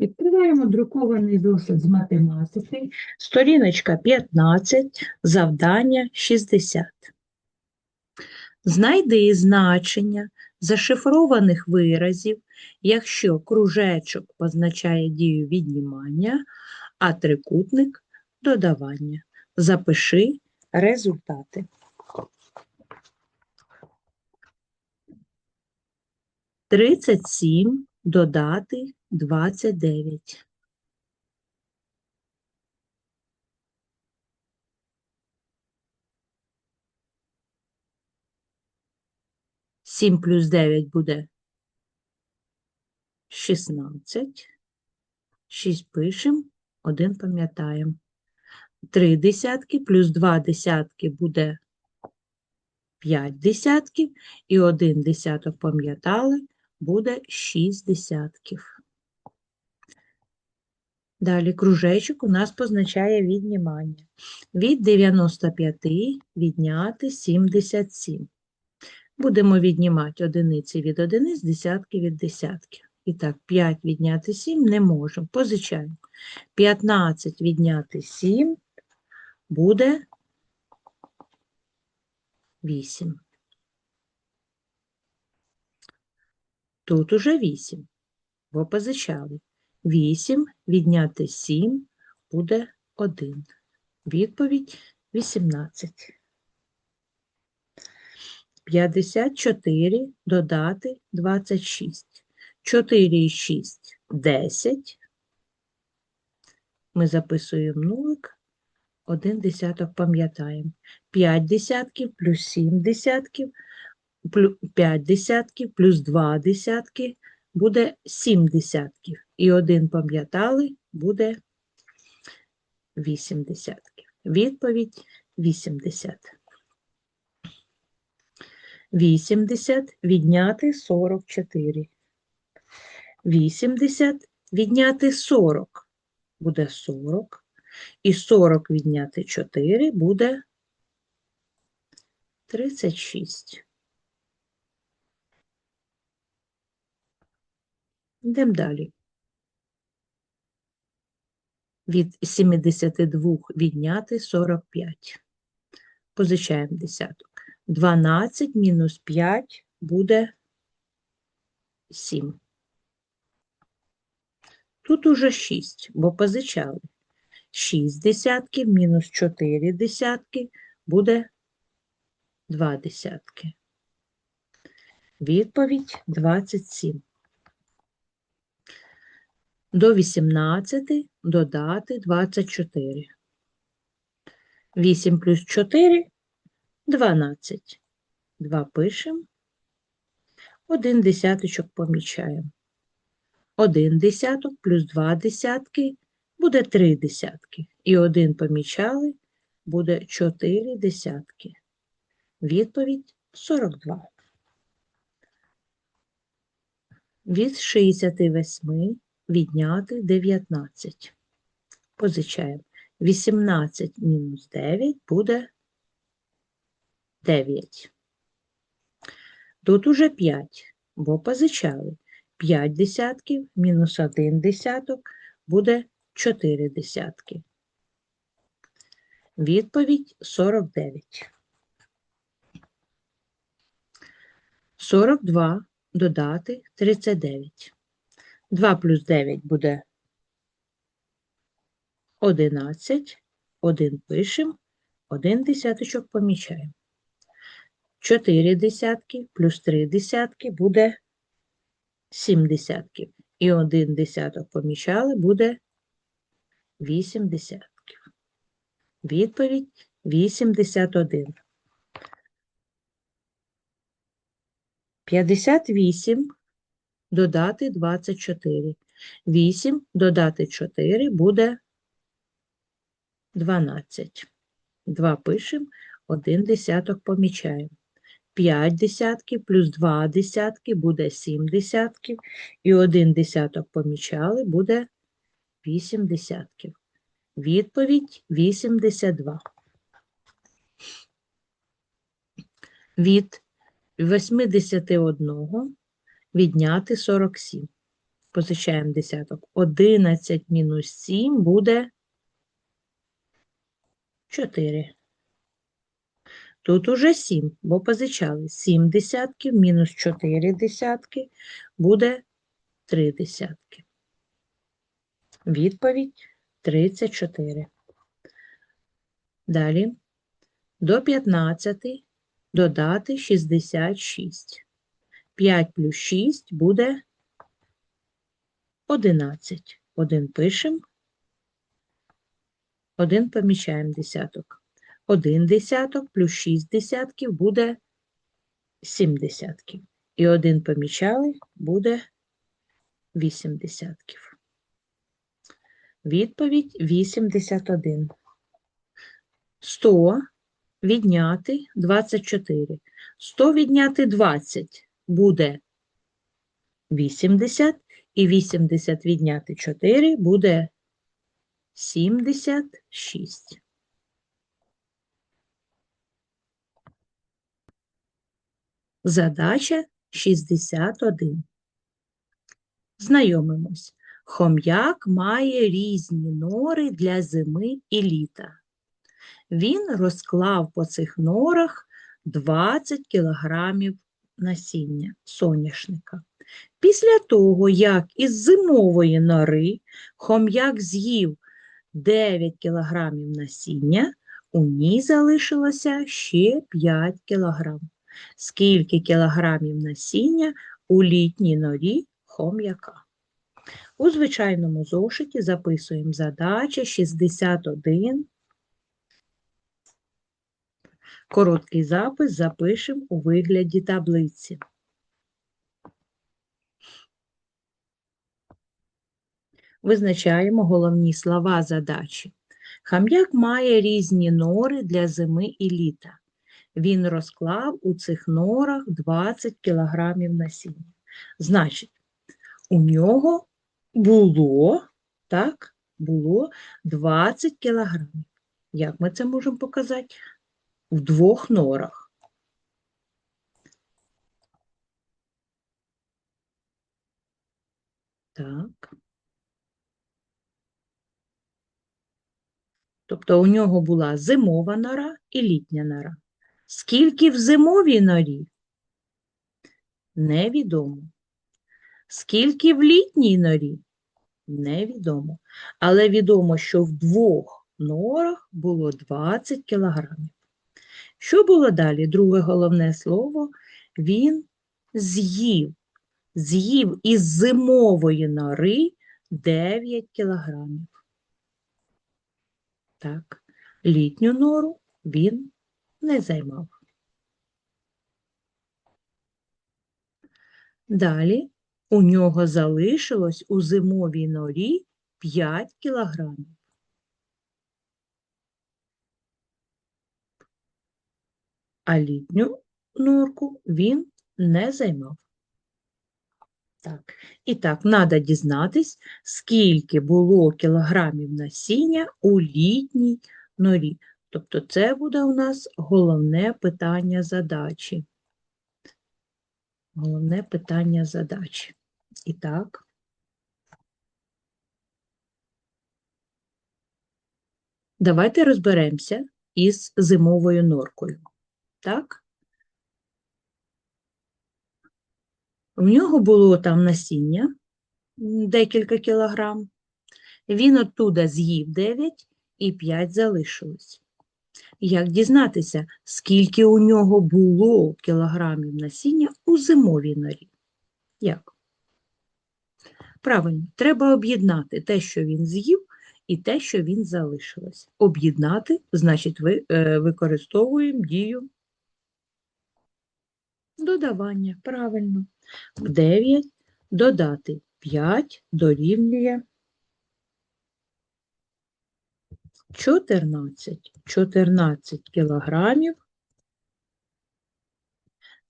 Відкриваємо друкований зошит з математики, сторіночка 15, завдання 60. Знайди значення зашифрованих виразів, якщо кружечок позначає дію віднімання, а трикутник – додавання. Запиши результати. Тридцять сім додати двадцять дев'ять. Сім плюс дев'ять буде шістнадцять. Шість пишемо, один пам'ятаємо. Три десятки плюс два десятки буде п'ять десятків, і один десяток пам'ятали, буде шість десятків. Далі кружечок у нас позначає віднімання. Від 95 відняти 77. Будемо віднімати одиниці від одиниць, десятки від десятків. І так, 5 відняти 7 не можемо. Позичаємо. 15 відняти 7 буде 8. Тут уже 8, бо позичали. 8 відняти 7 буде 1. Відповідь 18. 54 додати 26. 4 і 6 – 10. Ми записуємо нулик. 1 десяток пам'ятаємо. 5 десятків плюс 7 десятків, 5 десятків плюс 2 десятки буде 7 десятків. І 1 пам'ятали буде 8 десятків. Відповідь 80. 80 відняти 44. 80 відняти 40 буде 40. І 40 відняти 4 буде 36. Йдемо далі. Від 72 відняти 45. Позичаємо десяток. 12 мінус 5 буде 7. Тут уже 6, бо позичали. 6 десятків мінус 4 десятки буде 2 десятки. Відповідь 27. До 18 додати 24. 8 плюс 4 – 12. 2 пишемо. Один десяточок помічаємо. Один десяток плюс 2 десятки буде 3 десятки. І один помічали буде 4 десятки. Відповідь 42. Від 68 відняти 19. Позичаємо. 18 мінус 9 буде 9. Тут уже 5, бо позичали. 5 десятків мінус 1 десяток буде 4 десятки. Відповідь 49. 42 додати 39. 2 плюс 9 буде 11. 1 пишемо, 1 десяточок помічаємо. 4 десятки плюс 3 десятки буде 7 десятків. І 1 десяток помічали буде 8 десятків. Відповідь 81. 58 додати 24. 8 додати 4 буде 12. 2 пишемо, 1 десяток помічаємо. 5 десятків плюс 2 десятки буде 7 десятків. І 1 десяток помічали буде 8 десятків. Відповідь 82. Від 81 відняти 47. Позичаємо десяток. 11 мінус 7 буде 4. Тут уже 7, бо позичали 7 десятків, мінус 4 десятки буде 3 десятки. Відповідь 34. Далі до 15 додати 66. 5 плюс 6 буде 11. Один пишемо, один помічаємо десяток. Один десяток плюс 6 десятків буде 7 десятків. І один помічали буде 8 десятків. Відповідь 81. 100 відняти 24. 100 відняти 20 буде 80. І 80 відняти 4 буде 76. Задача 61. Знайомимось. Хом'як має різні нори для зими і літа. Він розклав по цих норах 20 кілограмів насіння соняшника. Після того, як із зимової нори хом'як з'їв 9 кілограмів насіння, у ній залишилося ще 5 кілограм. Скільки кілограмів насіння у літній норі хом'яка? У звичайному зошиті записуємо задача 61. Короткий запис запишемо у вигляді таблиці. Визначаємо головні слова задачі. Хам'як має різні нори для зими і літа. Він розклав у цих норах 20 кілограмів насіння. Значить, у нього було, так, було 20 кілограмів. Як ми це можемо показати? В двох норах. Так. Тобто у нього була зимова нора і літня нора. Скільки в зимовій норі? Невідомо. Скільки в літній норі? Невідомо. Але відомо, що в двох норах було 20 кілограмів. Що було далі? Друге головне слово він з'їв. З'їв із зимової нори 9 кілограмів. Так, літню нору він не займав. Далі у нього залишилось у зимовій норі 5 кілограмів. А літню норку він не займав. Так, і так, треба дізнатись, скільки було кілограмів насіння у літній норі. Тобто це буде у нас головне питання задачі. Головне питання задачі. І так. Давайте розберемося із зимовою норкою. Так? В нього було там насіння декілька кілограм. Він оттуда з'їв 9 і 5 залишилось. Як дізнатися, скільки у нього було кілограмів насіння у зимовій норі? Як? Правильно, треба об'єднати те, що він з'їв, і те, що він залишилось. Об'єднати, значить, ви, е, використовуємо дію додавання. Правильно. В 9 додати 5 дорівнює 14. 14 кілограмів.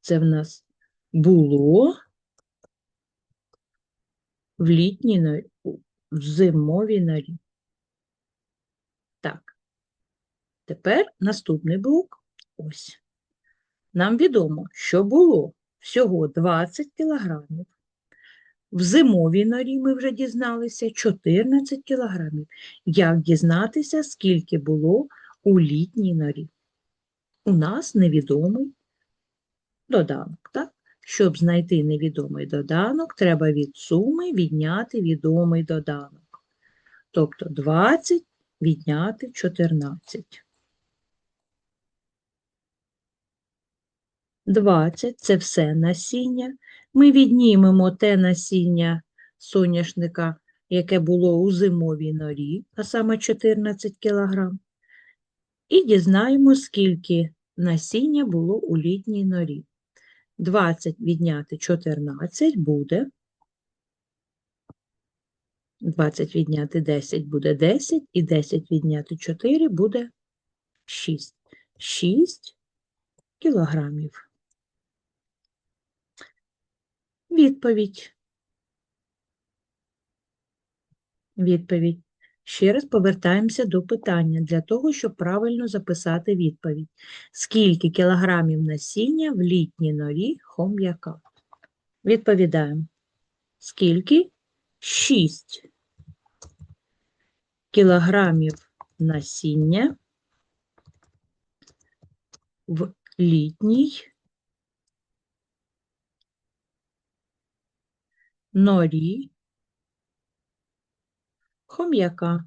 Це в нас було в літній норі, в зимовій норі. Так. Тепер наступний блок. Ось. Нам відомо, що було всього 20 кілограмів. В зимовій норі ми вже дізналися 14 кілограмів. Як дізнатися, скільки було у літній норі? У нас невідомий доданок, так? Щоб знайти невідомий доданок, треба від суми відняти відомий доданок. Тобто 20 відняти 14. 20 – це все насіння. Ми віднімемо те насіння соняшника, яке було у зимовій норі, а саме 14 кг. І дізнаємо, скільки насіння було у літній норі. 20 відняти 14 буде. 20 відняти 10 буде 10, і 10 відняти 4 буде 6. 6 кілограмів. Відповідь. Відповідь. Ще раз повертаємося до питання для того, щоб правильно записати відповідь. Скільки кілограмів насіння в літній норі хом'яка? Відповідаємо. Скільки? 6 кілограмів насіння в літній норі хом'яка.